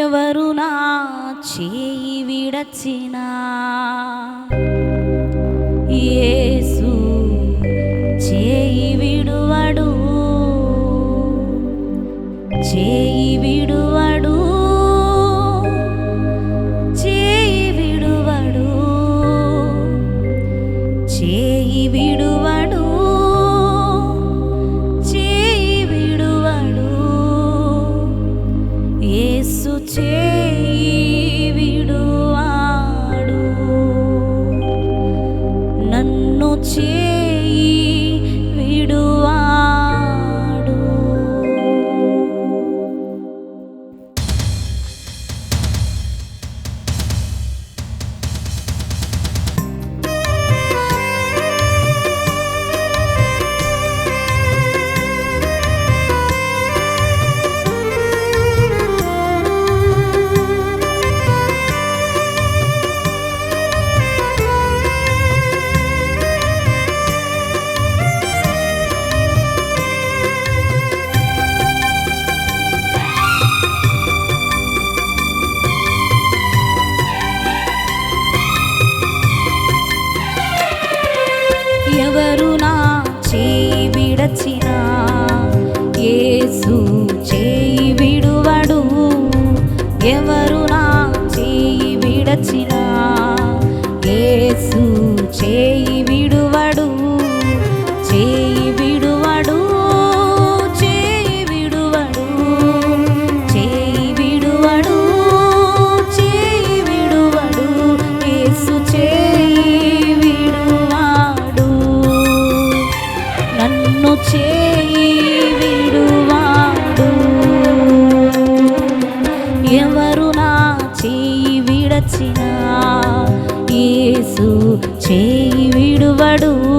ఎవరు నా చేయి విడచినా? యేసు చేయి విడువడు చేయి విడు చచ్చినా ఏసు చేయి విడువడు. ఎవరు నా చేయి విడచిన యేసు చేయి విడువడు.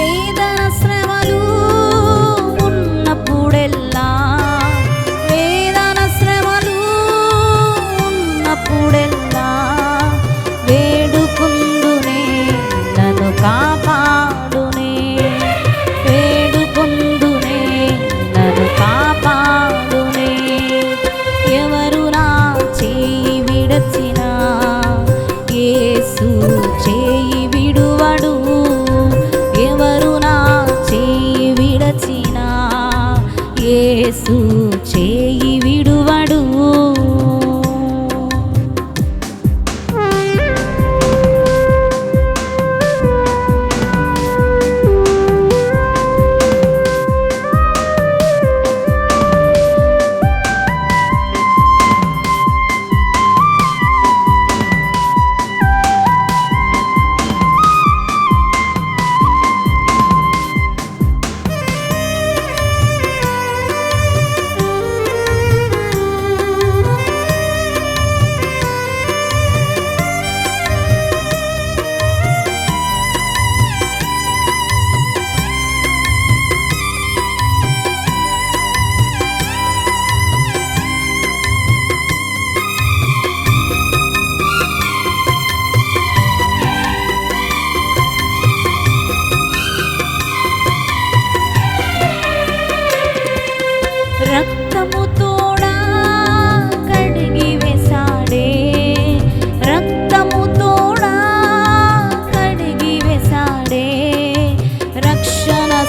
వేదన శ్ర तू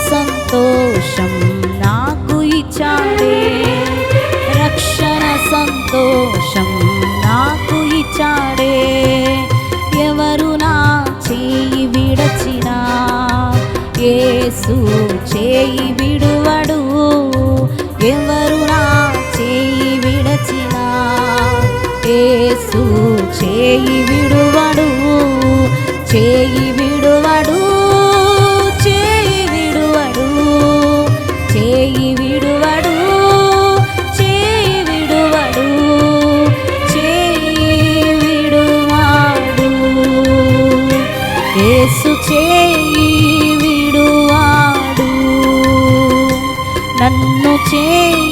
సంతోషం నాకు ఇచ్చాడే. రక్షణ సంతోషం నాకు ఇచ్చాడే. ఎవరు నా చేయి విడచినా ఏసు చేయి విడువడు. ఎవరు నా చేయి విడచినా? ఏసు చేయి విడువడు చేయి విడువడు చేయి విడువడు చేయి విడువడు చేయి విడువడు చేయి విడువాడు. ఏసు చేయి chê